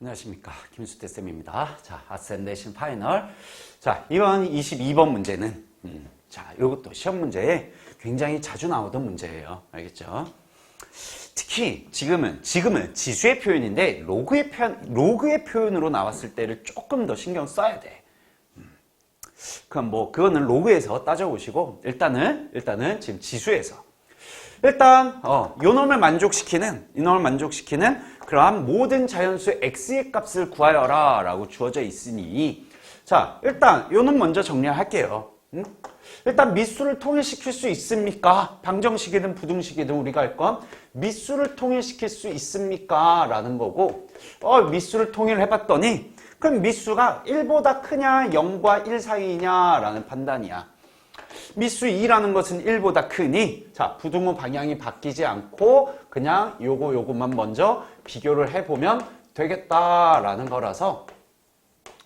안녕하십니까. 김수태 쌤입니다. 자, 아센데이션 파이널. 자, 이번 22번 문제는, 음, 자, 이것도 시험 문제에 굉장히 자주 나오던 문제예요. 알겠죠? 특히 지금은, 지금은 지수의 표현인데, 로그의 표현, 로그의 표현으로 나왔을 때를 조금 더 신경 써야 돼. 음. 그럼 뭐, 그거는 로그에서 따져보시고, 일단은, 일단은 지금 지수에서. 일단 어, 요 놈을 만족시키는 이 놈을 만족시키는 그러한 모든 자연수 x의 값을 구하여라 라고 주어져 있으니 자 일단 요놈 먼저 정리할게요 응? 일단 미수를 통일시킬 수 있습니까? 방정식이든 부등식이든 우리가 할 건 미수를 통일시킬 수 있습니까? 라는 거고 어 미수를 통일해봤더니 그럼 미수가 1보다 크냐 0과 1 사이냐 라는 판단이야 미수 2라는 것은 1보다 크니 자 부등호 방향이 바뀌지 않고 그냥 요거 요것만 먼저 비교를 해보면 되겠다라는 거라서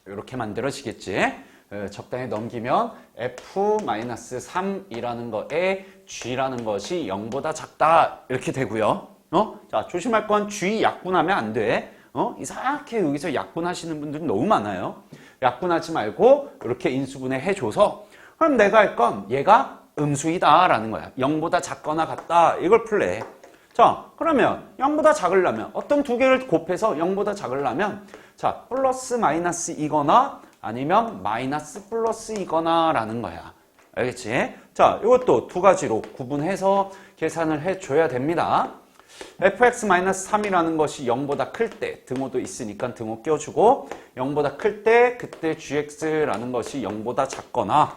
이렇게 만들어지겠지. 어, 적당히 넘기면 f-3이라는 거에 g라는 것이 0보다 작다. 이렇게 되고요. 어? 자 조심할 건 g 약분하면 안 돼. 어? 이상하게 여기서 약분하시는 분들이 너무 많아요. 약분하지 말고 이렇게 인수분해 해줘서 그럼 내가 할 건 얘가 음수이다 라는 거야. 0보다 작거나 같다. 이걸 풀래. 자, 그러면 0보다 작으려면 어떤 두 개를 곱해서 0보다 작으려면 자, 플러스 마이너스 이거나 아니면 마이너스 플러스 이거나 라는 거야. 알겠지? 자, 이것도 두 가지로 구분해서 계산을 해줘야 됩니다. fx-3이라는 것이 0보다 클 때 등호도 있으니까 등호 껴주고 0보다 클 때 그때 gx라는 것이 0보다 작거나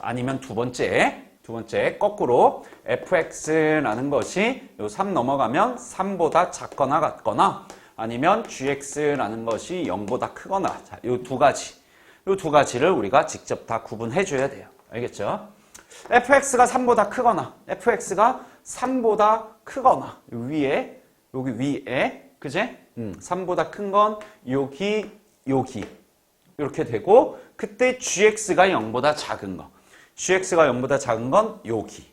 아니면 두 번째 두 번째 거꾸로 fx라는 것이 요 3 넘어가면 3보다 작거나 같거나 아니면 gx라는 것이 0보다 크거나 자, 요두 가지 요 두 가지를 우리가 직접 다 구분해 줘야 돼요. 알겠죠? fx가 3보다 크거나 fx가 3보다 크거나 위에 여기 위에 그제? 음, 3보다 큰 건 여기 여기 이렇게 되고 그때 gx가 0보다 작은 거 gx가 0보다 작은 건 여기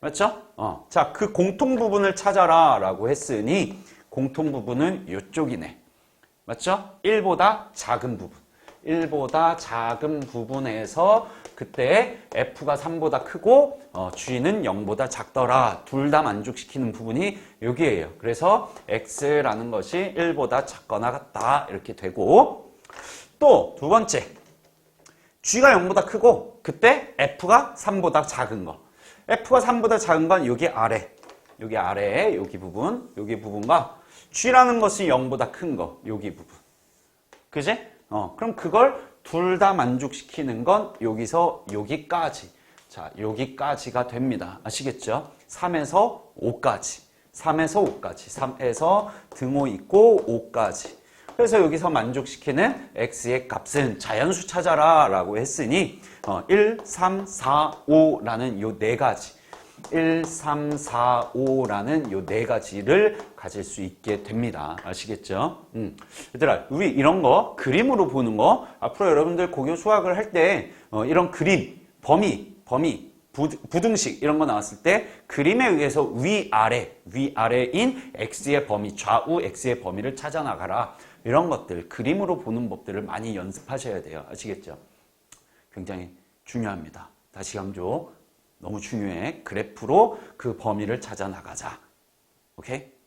맞죠? 어. 자, 그 공통 부분을 찾아라 라고 했으니 공통 부분은 이쪽이네 맞죠? 1보다 작은 부분 1보다 작은 부분에서 그때 f가 3보다 크고 어, g는 0보다 작더라. 둘 다 만족시키는 부분이 여기에요. 그래서 x라는 것이 1보다 작거나 같다. 이렇게 되고 또 두 번째 g가 0보다 크고 그때 f가 3보다 작은 거. f가 3보다 작은 건 여기 아래 여기 아래에 여기 부분 여기 부분과 g라는 것이 0보다 큰 거. 여기 부분. 그지? 어, 그럼 그걸 둘 다 만족시키는 건 여기서 여기까지. 자, 여기까지가 됩니다. 아시겠죠? 3에서 5까지. 3에서 5까지. 3에서 등호 있고 5까지. 그래서 여기서 만족시키는 x의 값은 자연수 찾아라 라고 했으니 어, 1, 3, 4, 5라는 요 네 가지. 1, 3, 4, 5라는 요 네 가지를 가질 수 있게 됩니다. 아시겠죠? 음. 얘들아, 우리 이런 거 그림으로 보는 거 앞으로 여러분들 고교 수학을 할때 어, 이런 그림, 범위, 범위, 부, 부등식 이런 거 나왔을 때 그림에 의해서 위아래, 위아래인 x의 범위, 좌우 x의 범위를 찾아 나가라. 이런 것들 그림으로 보는 법들을 많이 연습하셔야 돼요. 아시겠죠? 굉장히 중요합니다. 다시 강조. 너무 중요해. 그래프로 그 범위를 찾아 나가자. 오케이?